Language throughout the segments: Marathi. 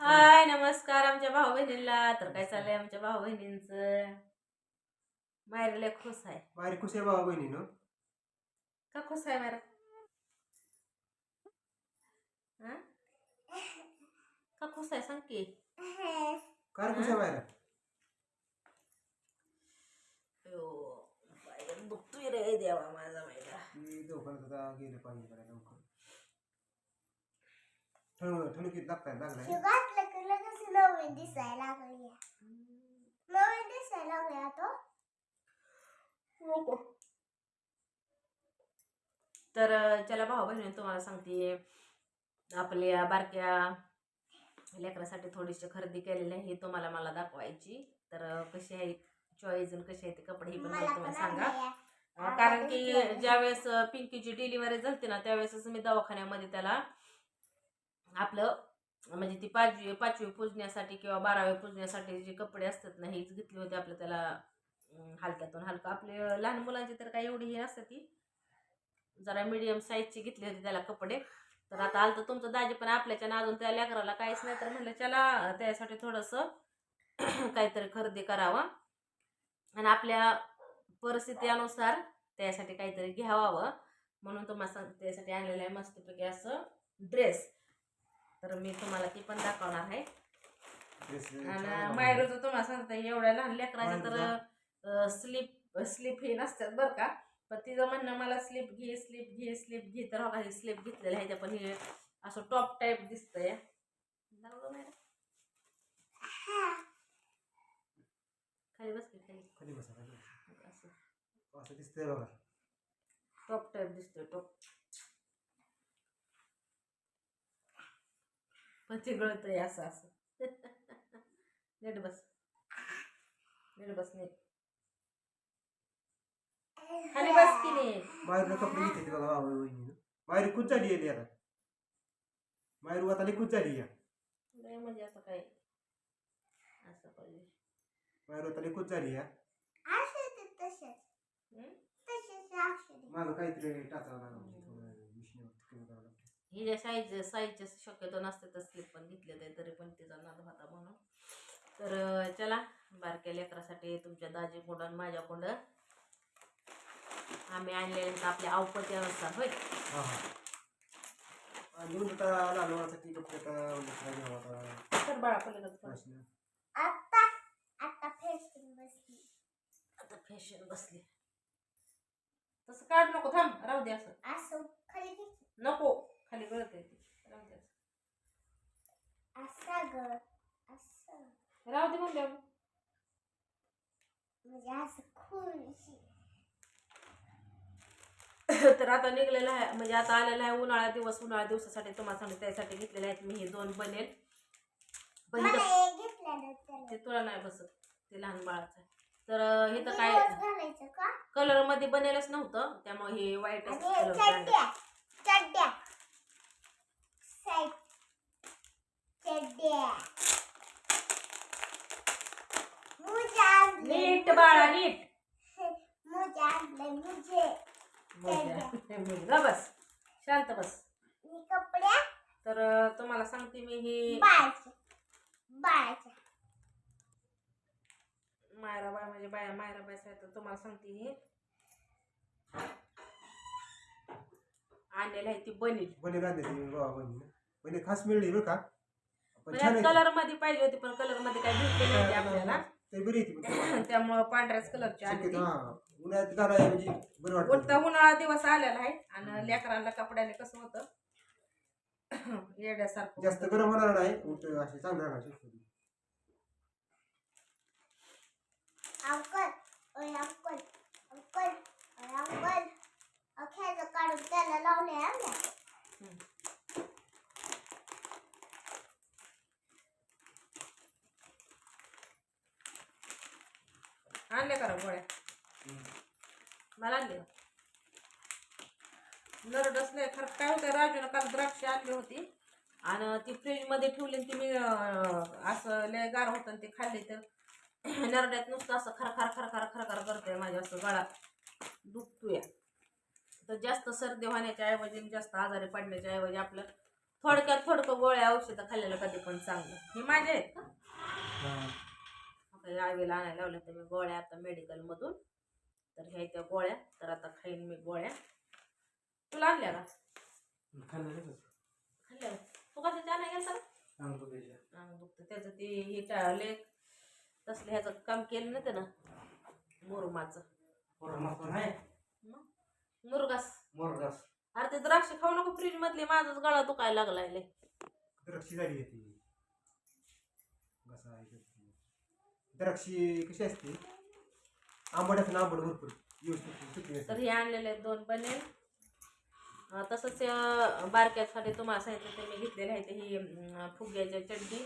हाय नमस्कार. आमच्या भाऊ बहिणीला तर काय चाललंय आमच्या भाऊ बहिणींच मायरला खुश आहे. बाहेर कुशे भावा बहिणीनं का खुश आहे मायरा हा? का खुश आहे? सांग की. कार कुशे बाहेर अयो, बाई, दुखतोय रे देवा माझा मायरा मी आता गेले पाणी करायला ठणू ठणुकीत लागताय लागलाय घातलं की लगेच नवीन दिसायला लागली. नवीन दिसायला लागली तो. तर चला भाऊ बहिणी तुम्हाला सांगते. आपल्या बारक्या लेकरासाठी थोडीशी खरेदी केलेली आहे ही तुम्हाला मला दाखवायची. तर कशी आहे चॉईस आणि कशी आहे ते कपडे ही पण मला तुम्हाला सांगा. कारण की ज्यावेळेस पिंकीची डिलिव्हरी झाली ना त्यावेळेसच मी दवाखान्यामध्ये त्याला आपलं म्हणजे ती पाचवी पाचवी पुजण्यासाठी किंवा बारावी पुजण्यासाठी जे कपडे असतात ना हेच घेतले होते आपलं त्याला हलक्यातून हलकं. आपले लहान मुलांची तर काही एवढी हे असते ती. जरा मीडियम साईजची घेतली होती त्याला कपडे. तर आता आलं तर तुमचं दाजी पण आपल्याच्या अजून त्या लेकराला काहीच नाही तर म्हणलं चला त्यासाठी थोडंसं काहीतरी खरेदी करावं. आणि आपल्या परिस्थितीनुसार त्यासाठी काहीतरी घ्यावावं म्हणून तुम्हाला सांग त्यासाठी आणलेलं आहे मस्तपैकी असं ड्रेस तर मी तुम्हाला ती पण दाखवणार आहे. आणि मायरूचं तुम्हाला सांगता एवढ्या लहान लेकराच्या तर स्लीप स्लीप हे नसतात बरं का. पण तिचं म्हणणं मला स्लीप घे स्लीप घे स्लीप घे. तर बघा हे स्लीप घेतलेलं आहे त्या पण हे असं टॉप टाईप दिसतंय. खाली बस खाली. खाली बसा असं. दिसतंय बघा. टॉप टाईप दिसतोय टॉप पण ते गळतंय असं असं. नीट बस. नीट बस नीट. खाली बस की नीट मायरूला कपडे घेते बघा भावा बहिणीनं मायरू कुच झाली आहे आता. मायरू आता लई कुच झाली आहे. लय म्हणजे असं काय? असं पाहिजे. मायरू आता लई कुच झाली अक्षरे मागं काहीतरी टाचावं लागलं म्हणजे ही ज्या साईज साईजचे शक्यतो नसते तर स्लिप पण घेतले ते तरी पण तिचा नाद होता म्हणून. तर चला बारक्या लेकरासाठी तुमच्या दाजी कुंड माझ्या कुंड. आम्ही आणलेले आपल्या अवपती अनुसार होय? आणि आता? तर बाळा पलीकडे प्रश्न. आता आता फेस्टिंग बसली. आता फॅशन बसली. तसं काढ नको थांब राहू दे असं. असं खाली. नको. खाली गळत येते राहू दे असं. असं ग असं. राहू दे म्हणजे असं खुलशी तर आता निघलेलं आहे म्हणजे आता आलेला आहे उन्हाळा दिवस उन्हाळा दिवसासाठी तुम्हाला सांगते त्यासाठी घेतलेले आहेत मी हे दोन बनेल पण ते तुला नाही बसत ते लहान बाळाचं. आहे तर हे तर काय कलरमध्ये बनेलच नव्हतं त्यामुळे हे व्हाईट कलर चड्ड्या चड्ड्या साईड चड्ड्या मुझे आणले नीट बाळा नीट मुझे आणले मुझे बस. शांत बस. ही कपड्या तर तुम्हाला सांगते मी हे मायरा बाय म्हणजे बाया मायरा बाय तर तुम्हाला सांगते हे. आणलेलं आहे ती बनील बने राहते बने. खास मिळली बरं का? पण छान म्हणजे कलरमध्ये पाहिजे होती पण कलरमध्ये काही भेटले नव्हते आपल्याला. ते बरी येते. त्यामुळं पांढऱ्याच कलरची आणली हा उन्हाळ्यात म्हणजे बरं उठता वाटतं उन्हाळा दिवस आलेला आहे आणि लेकरांना कपड्याने कसं होतं येड्यासारखं जास्त. गरम होणार नाही उलट असे चांगलं राहणार शक्यतो. अंकल ओय अंकल अंकल ओय अंकल अख्याचं काढून त्याला लावले आम्ही हम्म. आणले करा गोळ्या मला आणले नरडस नाही खरं काय होतं राजूनं काल द्राक्ष आणली होती. आणि ती फ्रीजमध्ये ठेवली आणि ती मी असं लय गार होतं आणि ते खाल्ली तर नरड्यात नुसतं असं खर खर खर खर खर खर करते माझ्या असं गळा. दुखतोय. तर जास्त सर्दी होण्याच्या ऐवजी जास्त आजारी पडण्याच्या ऐवजी आपलं थोडक्यात थोडकं गोळ्या औषधं खाल्लेलं कधी पण चांगलं. हे माझे आहेत का? आईला आणायला लावल्या तर मी गोळ्या आता मेडिकलमधून तर ह्या त्या गोळ्या तर आता खाईन मी गोळ्या. तुला आणल्या का? खाल्लं? तू? अंग दुखतं त्याचं ते हे टाळले तसलं ह्याचं काम केलं ना त्यानं मुरुमाचं नाही. मुरगास मोरगास. अरे ते द्राक्ष खाऊ नको फ्रीज मधले माझाच गळा दुखायला लागलाय लय. द्राक्षी झाली आहे ती घसा आहे ते. द्राक्षी कशी असते आंबट असते ना आंबट भरपूर व्यवस्थित सुकी तर. हे आणलेले आहेत दोन बनेल तसंच बारक्यासाठी तुम्हाला सांगितलं ते मी घेतलेले आहे ते ही अं, फुग्याच्या चड्डी.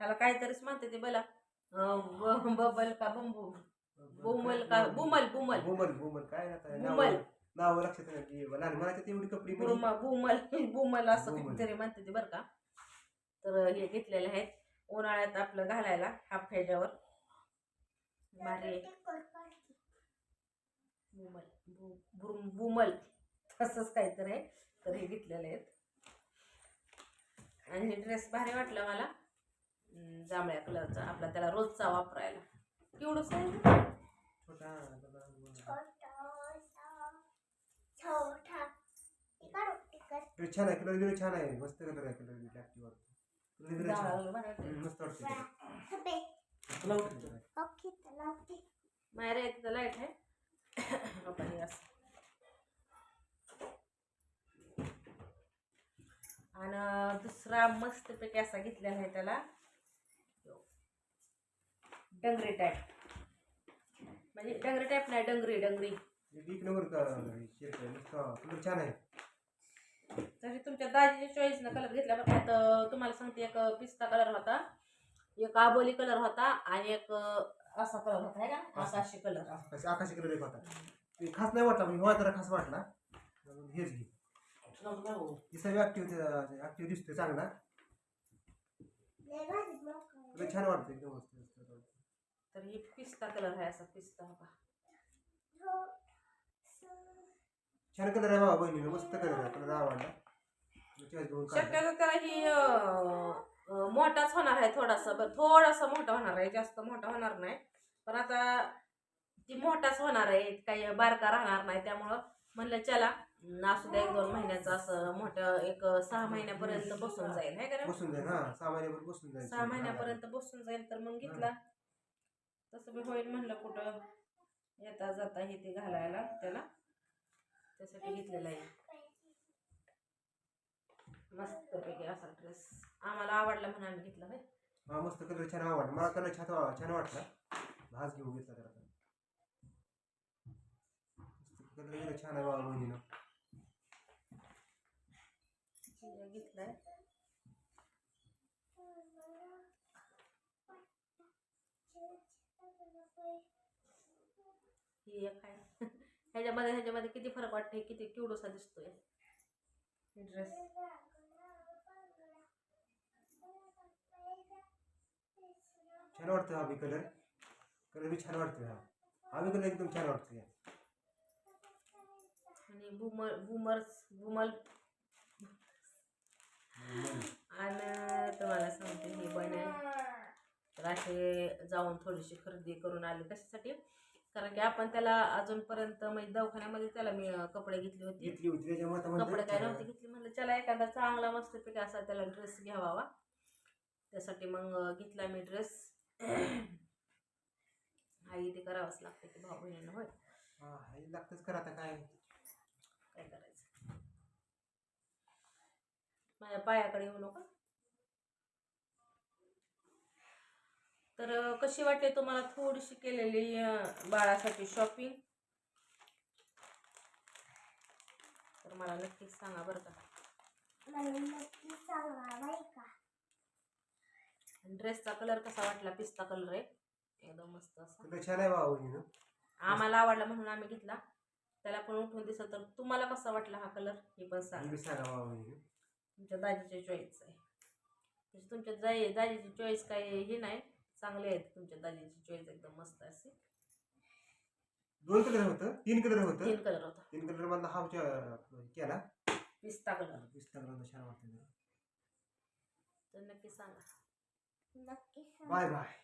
ह्याला काहीतरीच म्हणते ते बला. बबल का बंबू? बुमल का बुमल बुमल. बुमल बुमल. काय बुमल. नाव लक्षात नाही. लहान तेवढी कपडी बुमल बुमल असं. काहीतरी म्हणते ते बरं का. तर हे घेतलेले आहेत. उन्हाळ्यात आपलं घालायला हाफ ह्याच्यावर भारी बुमल बु- बुरम- बुमल तसंच काहीतरी आहे. तर हे घेतलेले आहेत. आणि हे ड्रेस भारी वाटला मला. जांभळ्या कलरचा. आपला त्याला रोजचा वापरायला. केवढंच आहे छान आहे. कलर बिलर छान आहे. मस्त कलर आहे. कलर बिलर ऍक्टिव्ह वाटतो. कलर बिलर छान. मस्त वाटतं. तुला? ओके मायरा एक लाइट आहे. आणि दुसरा मस्त पैकी असा घेतलेला आहे त्याला. डंगरी टाईप म्हणजे डंगरी टाईप नाही डंगरी डंगरी. एक नंबर छान आहे. तरी तुमच्या दाजीच्या चॉईसनं कलर घेतला तर तुम्हाला सांगते एक पिस्ता कलर होता एक आबोली कलर होता आणि एक असा कलर होता आहे का आकाशी कलर. आकाशी आकाशी कलर एक होता. ते खास नाही वाटला म्हणजे जरा खास वाटला. म्हणून हेच घे. हे सगळं ऍक्टिव्ह ऍक्टिव्ह दिसतोय चांगला. छान वाटतं एकदम मस्त तर ही पिस्ता कलर आहे असा पिस्ता हा. हो. स- छान कलर आहे बाबा बहिणीला मस्त कलर आहे कलर आवडला. शक्यतो त्याला ही मोठाच होणार आहे थोडासा बरं थोडासा मोठा होणार आहे जास्त मोठा होणार नाही. पण आता ती मोठाच होणार आहे काही बारका राहणार नाही त्यामुळं म्हणलं चला असू द्या एक दोन महिन्याचं असं मोठं एक सहा महिन्यापर्यंत बसून जाईल है का नाही? बसून जाईल हा सहा महिन्यावर बसून जाईल. सहा महिन्यापर्यंत बसून जाईल तर मग घेतला. तसं बी होईल म्हणलं कुठं येता जाता हे ते घालायला त्याला. त्यासाठी घेतलेला आहे. मस्तपैकी असा ड्रेस आम्हाला आवडला म्हणून आम्ही घेतला होय हा मस्त कलर छान आवडला. मला कलर छान छान वाटला. भास घेऊन घेतला तर कलर छान आहे बाबा बहिणीनं घेतलाय. ही एक आहे. ह्याच्यामध्ये ह्याच्यामध्ये किती फरक वाटते किती किवडोसा दिसतोय. ड्रेस छान वाटतं हा बी कलर कलर बी छान वाटतोय हा. हा बी कलर एकदम छान वाटतोय. आणि बुमर बुमर्स बुमल आणि तुम्हाला सांगते ही बनेल तर असे जाऊन थोडीशी खरेदी करून आली कशासाठी? कारण की आपण त्याला अजूनपर्यंत म्हणजे दवाखान्यामध्ये त्याला मी कपडे घेतले होते. घेतली होती त्याच्यामुळे आता कपडे काय नव्हते घेतले. म्हणलं चला एखादा चांगला मस्तपैकी असा त्याला ड्रेस घ्यावा. त्यासाठी मग घेतला मी ड्रेस आई ते करावंच लागतं की भाऊ बहिणीनं होय. हा हे लागतंच करा आता काय? काय करायचं? माझ्या पायाकडे येऊ नका. तर कशी वाटते तुम्हाला थोडीशी केलेली बाळासाठी शॉपिंग तर मला नक्कीच सांगा बरं का. मला नक्की सांगा बाई का? ड्रेसचा कलर कसा वाटला पिस्ता कलर आहे? एकदम मस्त असा. छान आहे आम्हाला आवडला म्हणून आम्ही घेतला. त्याला पण उठून दिसत तर तुम्हाला कसा वाटला हा कलर हे पण सांगा. तुमच्या दाजीची चॉईस आहे. म्हणजे तुमच्या दाई दाजीची चॉईस काही हे नाही. चांगले आहेत तुमच्या दाजीची चॉईस एकदम मस्त असे. दोन कलर होतं. तीन कलर होतं. तीन कलर होता. तीन कलर मधला हा केला. पिस्ता कलर पिस्ता कलर छान वाटतं तर नक्की सांगा. नक्की सांग. Bye bye